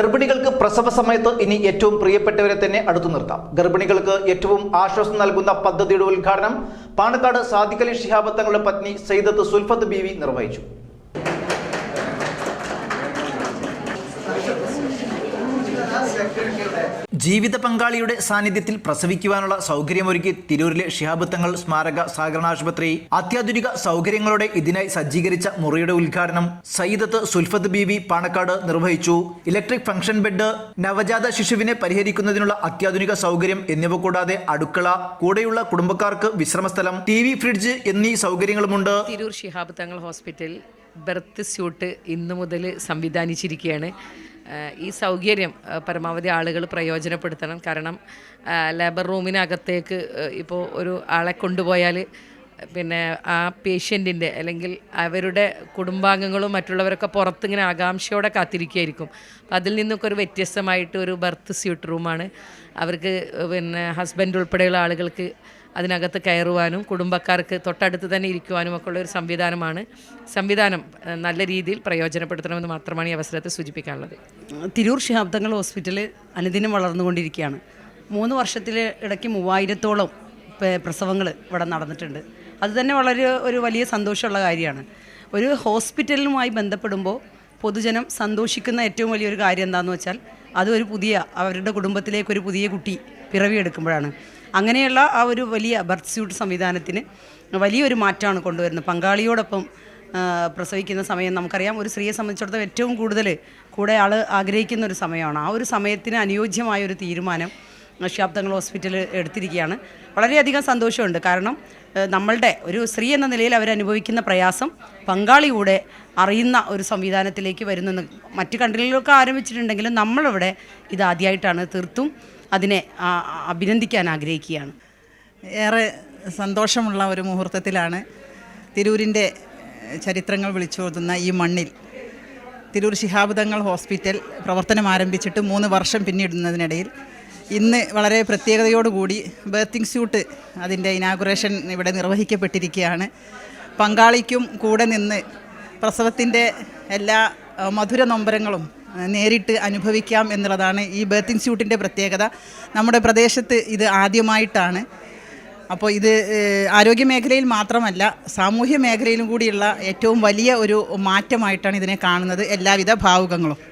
ഗർഭിണികൾക്ക് പ്രസവ സമയത്ത് ഇനി ഏറ്റവും പ്രിയപ്പെട്ടവരെ തന്നെ അടുത്തു നിർത്താം. ഗർഭിണികൾക്ക് ഏറ്റവും ആശ്വാസം നൽകുന്ന പദ്ധതിയുടെ ഉദ്ഘാടനം പാണക്കാട് സാദിഖലി ശിഹാബ് തങ്ങളുടെ പത്നി സൈദത്ത് സുൽഫത്ത് ബീവി നിർവഹിച്ചു. ജീവിത പങ്കാളിയുടെ സാന്നിധ്യത്തിൽ പ്രസവിക്കുവാനുള്ള സൗകര്യമൊരുക്കി തിരൂരിലെ ഷിഹാബ് തങ്ങൾ സ്മാരക സഹകരണ ആശുപത്രി അത്യാധുനിക സൗകര്യങ്ങളോടെ ഇതിനായി സജ്ജീകരിച്ച മുറിയുടെ ഉദ്ഘാടനം സയ്യിദത്ത് സുൽഫത്ത് ബീവി പാണക്കാട് നിർവഹിച്ചു. ഇലക്ട്രിക് ഫംഗ്ഷൻ ബെഡ് നവജാത ശിശുവിനെ പരിഹരിക്കുന്നതിനുള്ള അത്യാധുനിക സൗകര്യം എന്നിവ കൂടാതെ അടുക്കള കൂടെയുള്ള കുടുംബക്കാർക്ക് വിശ്രമസ്ഥലം ടി വി ഫ്രിഡ്ജ് എന്നീ സൗകര്യങ്ങളുമുണ്ട്. Tirur Shihab Thangal hospital birth suit ഇന്നു മുതൽ സംവിധാനിച്ചിരിക്കുകയാണ്. ഈ സൗകര്യം പരമാവധി ആളുകൾ പ്രയോജനപ്പെടുത്തണം. കാരണം ലേബർ റൂമിനകത്തേക്ക് ഇപ്പോൾ ഒരു ആളെ കൊണ്ടുപോയാൽ പിന്നെ ആ പേഷ്യന്റിന്റെ അല്ലെങ്കിൽ അവരുടെ കുടുംബാംഗങ്ങളും മറ്റുള്ളവരൊക്കെ പുറത്തിങ്ങനെ ആകാംക്ഷയോടെ കാത്തിരിക്കുകയായിരിക്കും. അതിൽ നിന്നൊക്കെ ഒരു വ്യത്യസ്തമായിട്ട് ഒരു ബർത്ത് സ്യൂട്ട് റൂമാണ് അവർക്ക് പിന്നെ ഹസ്ബൻഡ് ഉൾപ്പെടെയുള്ള ആളുകൾക്ക് അതിനകത്ത് കയറുവാനും കുടുംബക്കാർക്ക് തൊട്ടടുത്ത് തന്നെ ഇരിക്കുവാനും ഒക്കെ ഉള്ള ഒരു സംവിധാനമാണ്. സംവിധാനം നല്ല രീതിയിൽ പ്രയോജനപ്പെടുത്തണമെന്ന് മാത്രമാണ് ഈ അവസരത്തിൽ സൂചിപ്പിക്കാനുള്ളത്. തിരൂർ ശിഹാബ്ദങ്ങൾ ഹോസ്പിറ്റൽ അനുദിനം വളർന്നുകൊണ്ടിരിക്കുകയാണ്. മൂന്ന് വർഷത്തിൽ ഇടയ്ക്ക് മൂവായിരത്തോളം പ്രസവങ്ങൾ ഇവിടെ നടന്നിട്ടുണ്ട്. അത് തന്നെ വളരെ ഒരു വലിയ സന്തോഷമുള്ള കാര്യമാണ്. ഒരു ഹോസ്പിറ്റലുമായി ബന്ധപ്പെടുമ്പോൾ പൊതുജനം സന്തോഷിക്കുന്ന ഏറ്റവും വലിയൊരു കാര്യം എന്താണെന്ന് വെച്ചാൽ അതൊരു പുതിയ അവരുടെ കുടുംബത്തിലേക്ക് ഒരു പുതിയ കുട്ടി പിറവിയെടുക്കുമ്പോഴാണ്. അങ്ങനെയുള്ള ആ ഒരു വലിയ ബർത്ത് സ്യൂട്ട് സംവിധാനത്തിന് വലിയൊരു മാറ്റമാണ് കൊണ്ടുവരുന്നത്. പങ്കാളിയോടൊപ്പം പ്രസവിക്കുന്ന സമയം നമുക്കറിയാം ഒരു സ്ത്രീയെ സംബന്ധിച്ചിടത്തോളം ഏറ്റവും കൂടുതൽ കൂടെ ആൾ ആഗ്രഹിക്കുന്ന ഒരു സമയമാണ്. ആ ഒരു സമയത്തിന് അനുയോജ്യമായ ഒരു തീരുമാനം ശാബ്ദങ്ങൾ ഹോസ്പിറ്റൽ എടുത്തിരിക്കുകയാണ്. വളരെയധികം സന്തോഷമുണ്ട്. കാരണം നമ്മളുടെ ഒരു സ്ത്രീ എന്ന നിലയിൽ അവരനുഭവിക്കുന്ന പ്രയാസം പങ്കാളിയൂടെ അറിയുന്ന ഒരു സംവിധാനത്തിലേക്ക് വരുന്നെന്ന് മറ്റു കൺട്രികളിലൊക്കെ ആരംഭിച്ചിട്ടുണ്ടെങ്കിലും നമ്മളിവിടെ ഇത് ആദ്യമായിട്ടാണ് തീർത്തും അതിനെ അഭിനന്ദിക്കാൻ ആഗ്രഹിക്കുകയാണ്. ഏറെ സന്തോഷമുള്ള ഒരു മുഹൂർത്തത്തിലാണ് തിരൂരിന്റെ ചരിത്രങ്ങൾ വിളിച്ചോതുന്ന ഈ മണ്ണിൽ തിരൂർ ശിഹാബുദങ്ങൾ ഹോസ്പിറ്റൽ പ്രവർത്തനം ആരംഭിച്ചിട്ട് മൂന്ന് വർഷം പിന്നിടുന്നതിനിടയിൽ ഇന്ന് വളരെ പ്രത്യേകതയോടുകൂടി ബേത്തിങ് സ്യൂട്ട് അതിന്റെ ഇനാഗുറേഷൻ ഇവിടെ നിർവഹിക്കപ്പെട്ടിരിക്കുകയാണ്. പങ്കാളിക്കും കൂടെ നിന്ന് പ്രസവത്തിന്റെ എല്ലാ മധുര നൊമ്പരങ്ങളും നേരിട്ട് അനുഭവിക്കാം എന്നുള്ളതാണ് ഈ ബേത്തിങ് സ്യൂട്ടിന്റെ പ്രത്യേകത. നമ്മുടെ പ്രദേശത്ത് ഇത് ആദ്യമായിട്ടാണ്. അപ്പോൾ ഇത് ആരോഗ്യ മേഖലയിൽ മാത്രമല്ല സാമൂഹ്യ മേഖലയിലും കൂടിയുള്ള ഏറ്റവും വലിയ ഒരു മാറ്റമായിട്ടാണ് ഇതിനെ കാണുന്നത്. എല്ലാവിധ ഭാവുകങ്ങളും.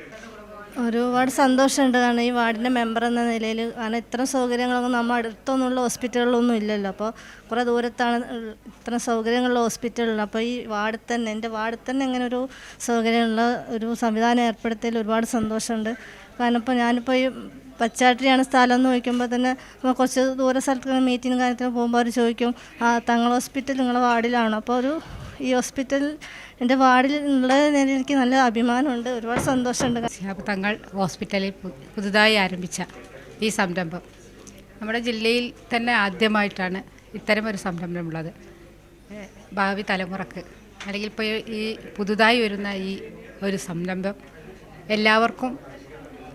ഒരുപാട് സന്തോഷമുണ്ട്. കാരണം ഈ വാർഡിന്റെ മെമ്പർ എന്ന നിലയിൽ കാരണം ഇത്തരം സൗകര്യങ്ങളൊന്നും നമ്മൾ അടുത്തൊന്നുള്ള ഹോസ്പിറ്റലുകളൊന്നും ഇല്ലല്ലോ. അപ്പോൾ കുറേ ദൂരത്താണ് ഇത്ര സൗകര്യങ്ങളുള്ള ഹോസ്പിറ്റലുള്ളത് അപ്പോൾ ഈ വാർഡിൽ തന്നെ എന്റെ വാർഡിൽ തന്നെ ഇങ്ങനെ ഒരു സൗകര്യമുള്ള ഒരു സംവിധാനം ഏർപ്പെടുത്തിയതിൽ ഒരുപാട് സന്തോഷമുണ്ട്. കാരണം ഇപ്പോൾ ഞാനിപ്പോൾ ഈ പച്ചാട്ടിയാണ് സ്ഥലം എന്ന് ചോദിക്കുമ്പോൾ തന്നെ കുറച്ച് ദൂര സ്ഥലത്ത് മീറ്റിംഗ് കാര്യത്തിന് പോകുമ്പോൾ അവർ ചോദിക്കും ആ തങ്ങൾ ഹോസ്പിറ്റൽ നിങ്ങളുടെ വാർഡിലാണോ? അപ്പോൾ ഒരു ഈ ഹോസ്പിറ്റൽ എന്റെ വാർഡിൽ ഉള്ളതിൽ എനിക്ക് നല്ല അഭിമാനമുണ്ട് ഒരുപാട് സന്തോഷമുണ്ട്. തങ്ങൾ ഹോസ്പിറ്റലിൽ പുതുതായി ആരംഭിച്ച ഈ സംരംഭം. നമ്മുടെ ജില്ലയിൽ തന്നെ ആദ്യമായിട്ടാണ് ഇത്തരം ഒരു സംരംഭം ഉള്ളത്. ഭാവി തലമുറയ്ക്ക് അല്ലെങ്കിൽ ഇപ്പോൾ ഈ പുതുതായി വരുന്ന ഈ ഒരു സംരംഭം എല്ലാവർക്കും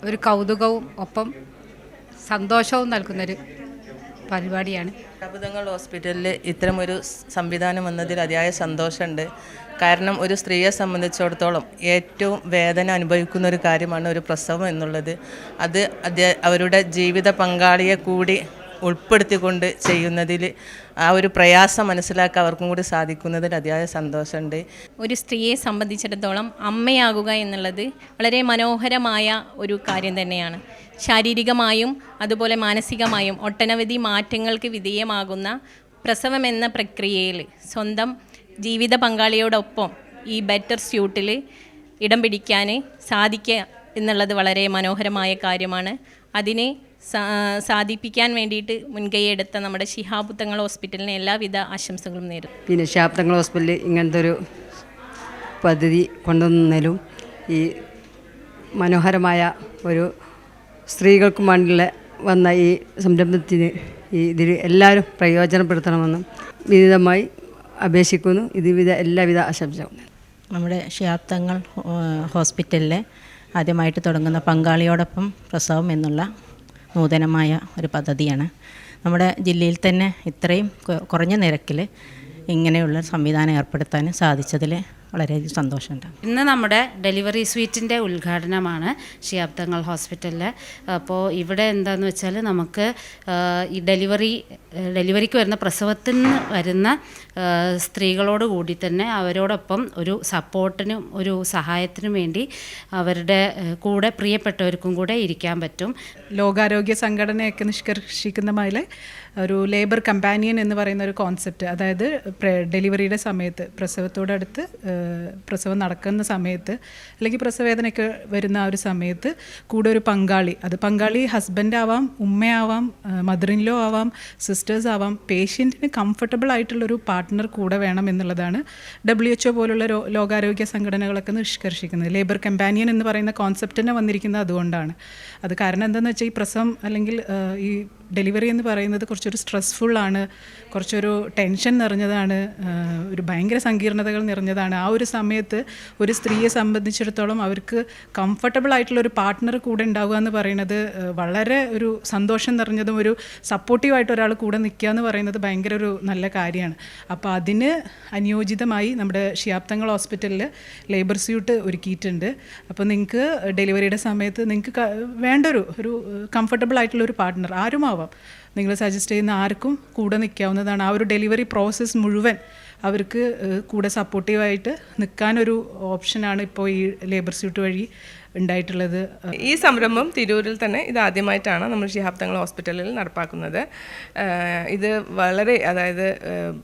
ഒരു കൗതുകവും ഒപ്പം സന്തോഷവും നൽകുന്നൊരു പരിപാടിയാണ്. അബുദങ്ങൾ ഹോസ്പിറ്റലിൽ ഇത്തരമൊരു സംവിധാനം വന്നതിൽ അതിയായ സന്തോഷമുണ്ട്. കാരണം ഒരു സ്ത്രീയെ സംബന്ധിച്ചിടത്തോളം ഏറ്റവും വേദന അനുഭവിക്കുന്ന ഒരു കാര്യമാണ് ഒരു പ്രസവം എന്നുള്ളത്. അത് അവരുടെ ജീവിത പങ്കാളിയെ കൂടി ഉൾപ്പെടുത്തിക്കൊണ്ട് ചെയ്യുന്നതിൽ ആ ഒരു പ്രയാസം മനസ്സിലാക്കാൻ അവർക്കും കൂടി സാധിക്കുന്നതിൽ അതിയായ സന്തോഷമുണ്ട്. ഒരു സ്ത്രീയെ സംബന്ധിച്ചിടത്തോളം അമ്മയാകുക എന്നുള്ളത് വളരെ മനോഹരമായ ഒരു കാര്യം തന്നെയാണ്. ശാരീരികമായും അതുപോലെ മാനസികമായും ഒട്ടനവധി മാറ്റങ്ങൾക്ക് വിധേയമാകുന്ന പ്രസവം എന്ന പ്രക്രിയയിൽ സ്വന്തം ജീവിത പങ്കാളിയോടൊപ്പം ഈ ബെറ്റർ സ്യൂട്ടിൽ ഇടം പിടിക്കാൻ സാധിക്കുക എന്നുള്ളത് വളരെ മനോഹരമായ കാര്യമാണ്. അതിനെ സാധിപ്പിക്കാൻ വേണ്ടിയിട്ട് മുൻകൈയെടുത്ത നമ്മുടെ ശിഹാബുത്തങ്ങൾ ഹോസ്പിറ്റലിന് എല്ലാവിധ ആശംസകളും നേരുന്നു. പിന്നെ ശിഹാബുത്തങ്ങൾ ഹോസ്പിറ്റലിൽ ഇങ്ങനത്തെ ഒരു പദ്ധതി കൊണ്ടുവന്നതിലും ഈ മനോഹരമായ ഒരു സ്ത്രീകൾക്കും വേണ്ടിയുള്ള വന്ന ഈ സംരംഭത്തിന് ഈ ഇതിൽ എല്ലാവരും പ്രയോജനപ്പെടുത്തണമെന്നും വിവിധമായി അപേക്ഷിക്കുന്നു. ഇതിവിധ എല്ലാവിധ ആശംസകളും. നമ്മുടെ ഷിയാബ്ദങ്ങൾ ഹോസ്പിറ്റലിലെ ആദ്യമായിട്ട് തുടങ്ങുന്ന പങ്കാളിയോടൊപ്പം പ്രസവം എന്നുള്ള നൂതനമായ ഒരു പദ്ധതിയാണ്. നമ്മുടെ ജില്ലയിൽ തന്നെ ഇത്രയും കുറഞ്ഞ നിരക്കിൽ ഇങ്ങനെയുള്ള സംവിധാനം ഏർപ്പെടുത്താൻ സാധിച്ചതിൽ വളരെയധികം സന്തോഷമുണ്ട്. ഇന്ന് നമ്മുടെ ഡെലിവറി സ്വീറ്റിന്റെ ഉദ്ഘാടനമാണ് ഷിയാബ്ദങ്ങൾ ഹോസ്പിറ്റലിൽ. അപ്പോൾ ഇവിടെ എന്താണെന്ന് വെച്ചാൽ നമുക്ക് ഈ ഡെലിവറി ഡെലിവറിക്ക് വരുന്ന പ്രസവത്തിൽ നിന്ന് വരുന്ന സ്ത്രീകളോട് കൂടി തന്നെ അവരോടൊപ്പം ഒരു സപ്പോർട്ടിനും ഒരു സഹായത്തിനും വേണ്ടി അവരുടെ കൂടെ പ്രിയപ്പെട്ടവർക്കും കൂടെ ഇരിക്കാൻ പറ്റും. ലോകാരോഗ്യ സംഘടനയൊക്കെ നിഷ്കർഷിക്കുന്ന പോലെ ഒരു ലേബർ കമ്പാനിയൻ എന്ന് പറയുന്ന ഒരു കോൺസെപ്റ്റ് അതായത് ഡെലിവറിയുടെ സമയത്ത് പ്രസവത്തോടടുത്ത് പ്രസവം നടക്കുന്ന സമയത്ത് അല്ലെങ്കിൽ പ്രസവവേദനയൊക്കെ വരുന്ന ആ ഒരു സമയത്ത് കൂടെ ഒരു പങ്കാളി. അത് പങ്കാളി ഹസ്ബൻഡ് ആവാം ഉമ്മയാവാം മദറിൻലോ ആവാം സിസ്റ്റേഴ്സ് ആവാം പേഷ്യന്റിന് കംഫർട്ടബിൾ ആയിട്ടുള്ളൊരു പാർട്ട്ണർ കൂടെ വേണം എന്നുള്ളതാണ് ഡബ്ല്യു എച്ച് ഒ പോലുള്ള ലോകാരോഗ്യ സംഘടനകളൊക്കെ നിഷ്കർഷിക്കുന്നത്. ലേബർ കമ്പാനിയൻ എന്ന് പറയുന്ന കോൺസെപ്റ്റ് തന്നെ വന്നിരിക്കുന്നത് അതുകൊണ്ടാണ്. അത് കാരണം എന്താണെന്ന് വെച്ചാൽ ഈ പ്രസവം അല്ലെങ്കിൽ ഈ ഡെലിവറി എന്ന് പറയുന്നത് കുറച്ചൊരു സ്ട്രെസ്ഫുള്ളാണ് കുറച്ചൊരു ടെൻഷൻ നിറഞ്ഞതാണ് ഒരു ഭയങ്കര സങ്കീർണതകൾ നിറഞ്ഞതാണ്. ആ ഒരു സമയത്ത് ഒരു സ്ത്രീയെ സംബന്ധിച്ചിടത്തോളം അവർക്ക് കംഫർട്ടബിൾ ആയിട്ടുള്ള ഒരു പാർട്ട്ണർ കൂടെ ഉണ്ടാവുക എന്ന് പറയുന്നത് വളരെ ഒരു സന്തോഷം നിറഞ്ഞതും ഒരു സപ്പോർട്ടീവായിട്ട് ഒരാൾ കൂടെ നിൽക്കുക എന്ന് പറയുന്നത് ഭയങ്കര ഒരു നല്ല കാര്യമാണ്. അപ്പോൾ അതിന് അനുയോജിതമായി നമ്മുടെ ഷിയാപ്തങ്ങൾ ഹോസ്പിറ്റലിൽ ലേബർ സ്യൂട്ട് ഒരുക്കിയിട്ടുണ്ട്. അപ്പോൾ നിങ്ങൾക്ക് ഡെലിവറിയുടെ സമയത്ത് നിങ്ങൾക്ക് വേണ്ടൊരു ഒരു കംഫർട്ടബിൾ ആയിട്ടുള്ള ഒരു പാർട്ട്ണർ ആരുമാവാം? നിങ്ങൾ സജസ്റ്റ് ചെയ്യുന്ന ആർക്കും കൂടെ നിൽക്കാവുന്നതാണ്. ആ ഒരു ഡെലിവറി പ്രോസസ്സ് മുഴുവൻ അവർക്ക് കൂടെ സപ്പോർട്ടീവായിട്ട് നിൽക്കാനൊരു ഓപ്ഷനാണ് ഇപ്പോൾ ഈ ലേബർ സ്യൂട്ട് വഴി. ഉണ്ടായിട്ടുള്ളത് ഈ സംരംഭം തിരൂരിൽ തന്നെ ഇത് ആദ്യമായിട്ടാണ് നമ്മൾ ശിഹാബ് തങ്ങൾ ഹോസ്പിറ്റലിൽ നടപ്പാക്കുന്നത്. ഇത് വളരെ അതായത്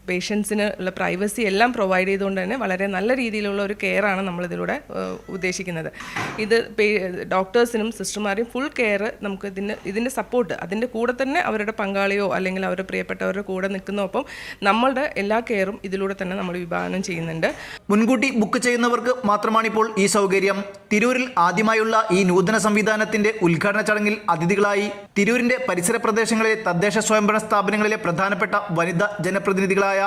പേഷ്യൻസിന് ഉള്ള പ്രൈവസി എല്ലാം പ്രൊവൈഡ് ചെയ്തുകൊണ്ട് തന്നെ വളരെ നല്ല രീതിയിലുള്ള ഒരു കെയറാണ് നമ്മളിതിലൂടെ ഉദ്ദേശിക്കുന്നത്. ഇത് ഡോക്ടേഴ്സിനും സിസ്റ്റർമാരെയും ഫുൾ കെയർ നമുക്ക് ഇതിന് ഇതിന്റെ സപ്പോർട്ട് അതിന്റെ കൂടെ തന്നെ അവരുടെ പങ്കാളിയോ അല്ലെങ്കിൽ അവരുടെ പ്രിയപ്പെട്ടവരുടെ കൂടെ നിൽക്കുന്നോ ഒപ്പം നമ്മളുടെ എല്ലാ കെയറും ഇതിലൂടെ തന്നെ നമ്മൾ വിഭാവനം ചെയ്യുന്നുണ്ട്. മുൻകൂട്ടി ബുക്ക് ചെയ്യുന്നവർക്ക് മാത്രമാണിപ്പോൾ ഈ സൗകര്യം. തിരൂരിൽ ആദ്യമായുള്ള ഈ നൂതന സംവിധാനത്തിന്റെ ഉദ്ഘാടന ചടങ്ങിൽ അതിഥികളായി തിരൂരിന്റെ പരിസര പ്രദേശങ്ങളിലെ തദ്ദേശ സ്വയംഭരണ സ്ഥാപനങ്ങളിലെ പ്രധാനപ്പെട്ട വനിതാ ജനപ്രതിനിധികളായ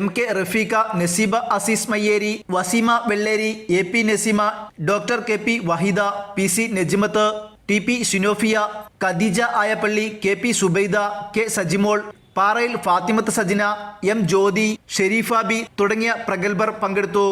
M K Rafeeqa Naseeba Azeez Mayyeri Waseema Velleri A P Naseema doctor K P Waheeda P C Najimath T P Shinofiya Khadeeja Ayappalli K P Subaida K Sajimol Parayil Fathimath Sajina M Jyothi Sherifabi തുടങ്ങിയ പ്രഗത്ഭർ പങ്കെടുത്തു.